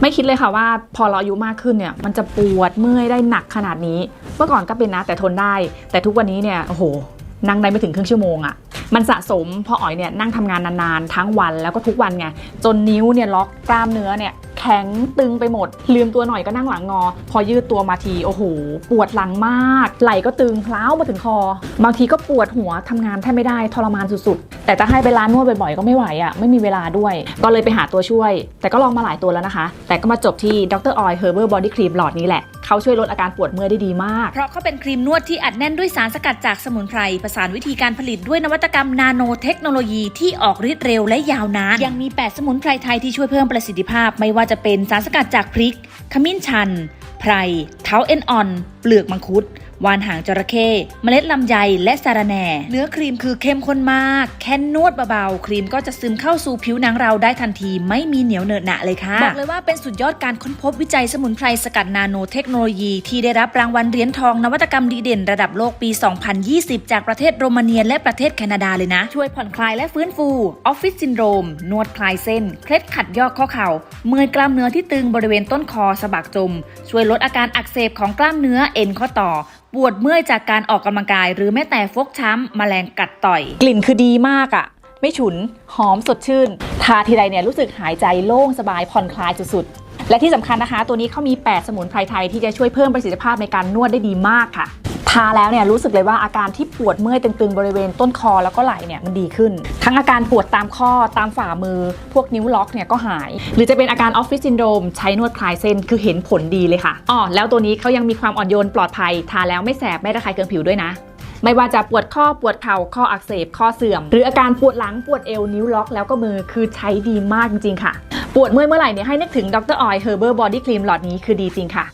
ไม่คิดเลยค่ะว่าพอเราอายุมากขึ้นเนี่ยมันจะปวดเมื่อยได้หนักขนาดนี้ เมื่อก่อนก็เป็นนะแต่ทนได้ แต่ทุกวันนี้เนี่ยโอ้โหนั่งได้ไม่ถึงครึ่งชั่วโมงอะมันสะสมพออ๋อยเนี่ยนั่งทำงานนานๆ ทั้งวันแล้วก็ทุกวันไงจนนิ้วเนี่ยล็อกกล้ามเนื้อเนี่ยแข็งตึงไปหมด ลืมตัวหน่อยก็นั่งหลังงอ พอยืดตัวมาทีโอ้โห ปวดหลังมาก ไหล่ก็ตึงเล้ามาถึงคอบางทีก็ปวดหัวทำงานแทบไม่ได้ทรมานสุดๆ แต่จะให้ไปร้านนวดบ่อยๆก็ไม่ไหวอะ่ะไม่มีเวลาด้วย ก็เลยไปหาตัวช่วย แต่ก็ลองมาหลายตัวแล้วนะคะ แต่ก็มาจบที่ดรออยเฮอร์เบอร์บอดี้ครีมหลอดนี้แหละเขาช่วยลดอาการปวดเมื่อยได้ดีมาก เพราะเขาเป็นครีมนวดที่อัดแน่นด้วยสารสกัดจากสมุนไพรผสานวิธีการผลิตด้วยนวัตกรรมนาโนเทคโนโลยีที่ออกฤทธิ์เร็วและยาวนาน ยังมี 8 สมุนไพรไทยที่ช่วยเพิ่มประสิทธิภาพ ไม่ว่าจะเป็นสารสกัดจากพริก ขมิ้นชัน ไพร เท้าเอ็นออน เปลือกมังคุด วานหางจระเข้เมล็ดลำไยและสาระแหน่ เนื้อครีมคือเข้มข้นมาก แค่นวดเบาๆ ครีมก็จะซึมเข้าสู่ผิวหนังเราได้ทันที ไม่มีเหนียวเหนอะหนะเลยค่ะ บอกเลยว่าเป็นสุดยอดการค้นพบวิจัยสมุนไพรสกัดนาโนเทคโนโลยีที่ได้รับรางวัลเหรียญทองนวัตกรรมดีเด่นระดับโลกปี 2020 จากประเทศโรมาเนียและประเทศแคนาดาเลยนะ ช่วยผ่อนคลายและฟื้นฟูออฟฟิศซินโดรม นวดคลายเส้น เคล็ดขัดยอกข้อเข่า เมื่อยกล้ามเนื้อที่ตึงบริเวณต้นคอสะบักจม ช่วยลดอาการอักเสบของกล้ามเนื้อเอ็นข้อต่อปวดเมื่อยจากการออกกำลังกาย หรือแม้แต่ฟกช้ำแมลงกัดต่อย กลิ่นคือดีมากอะ่ะ ไม่ฉุน หอมสดชื่น ทาทีไรเนี่ยรู้สึกหายใจโล่งสบายผ่อนคลายสุดๆ และที่สำคัญนะคะ ตัวนี้เขามี 8 สมุนไพรไทยที่จะช่วยเพิ่มประสิทธิภาพในการนวดได้ดีมากค่ะ ทาแล้วเนี่ยรู้สึกเลยว่าอาการที่ปวดเมื่อยตึงๆบริเวณต้นคอแล้วก็ไหล่เนี่ยมันดีขึ้น ทั้งอาการปวดตามข้อตามฝ่ามือ พวกนิ้วล็อกเนี่ยก็หาย หรือจะเป็นอาการออฟฟิศซินโดรมใช้นวดคลายเส้นคือเห็นผลดีเลยค่ะอ๋อแล้วตัวนี้เขายังมีความอ่อนโยนปลอดภัย ทาแล้วไม่แสบไม่ระคายเคืองผิวด้วยนะไม่ว่าจะปวดข้อปวดเข่าข้ออักเสบข้อเสื่อม หรืออาการปวดหลังปวดเอวนิ้วล็อกแล้วก็มือคือใช้ดีมากจริงๆค่ะ ปวดเมื่อยเมื่อไหร่เนี่ยให้นึกถึงดรออยเฮอร์เบอร์บอดี้ครีมหลอดนี้คือดีจริงค่ะ